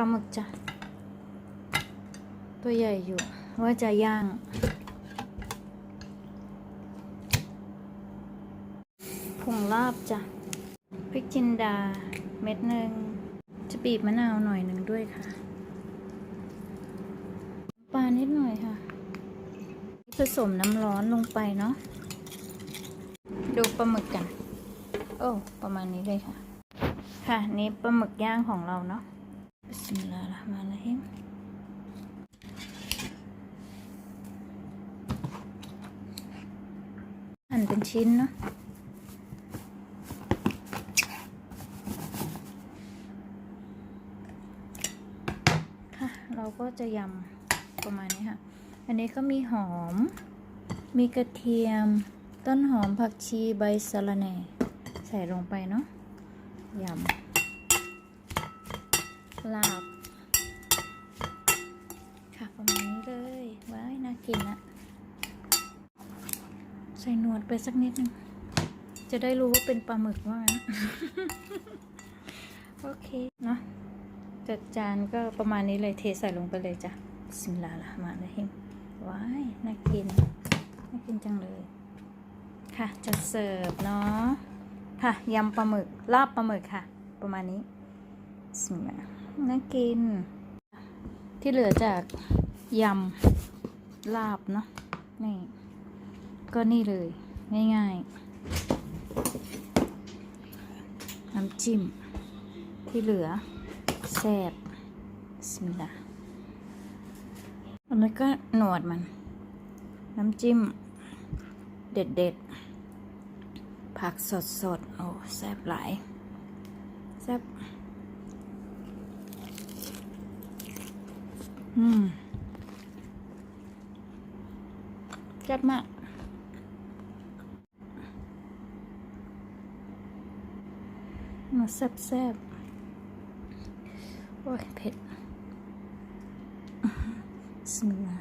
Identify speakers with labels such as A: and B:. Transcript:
A: ปลาหมึกจ้ะ ตัวใหญ่อยู่ว่าจะย่าง ผงลาบจ้ะ พริกจินดา เม็ดหนึ่ง จะบีบมะนาวหน่อยหนึ่งด้วยค่ะ ปลานิดหน่อยค่ะ ผสมน้ำร้อนลงไปเนาะ ดูปลาหมึกกัน โอ้ ประมาณนี้เลยค่ะ ค่ะ นี่ปลาหมึกย่างของเราเนาะ บิสมิลลาห์เราะห์มานิรเราะฮีมหั่นเป็นชิ้นเนาะค่ะเราก็จะยำประมาณนี้ค่ะ อันนี้ก็มีหอม มีกระเทียม ต้นหอมผักชีใบสะระแหน่ ใส่ลงไปเนาะ ยำ ลาบ ค่ะประมาณนี้เลยว้ายน่ากินนะใส่หนวดไปสักนิดนึง จะได้รู้ว่าเป็นปลาหมึกว่างั้นโอเคเนาะจัดจานก็ประมาณนี้เลยเทใส่ลงไปเลยจ้ะบิสมิลาละมาเลยฮิมว้ายน่ากิน น่ากินจังเลย ค่ะจะเสิร์ฟเนาะค่ะยำปลาหมึกลาบปลาหมึกค่ะ ประมาณนี้บิสมิลา น่ากิน ที่เหลือจากยำลาบเนาะนี่ ก็นี่เลย ง่ายๆ น้ำจิ้ม ที่เหลือแซ่บสมิลาอันนี้ก็หนวดมัน น้ำจิ้ม เด็ดๆ ผักสดสดๆโอ้แซ่บหลาย แซ่บ อืมจัดมากมาแซ่บๆโอ้ยเผ็ด بسم الله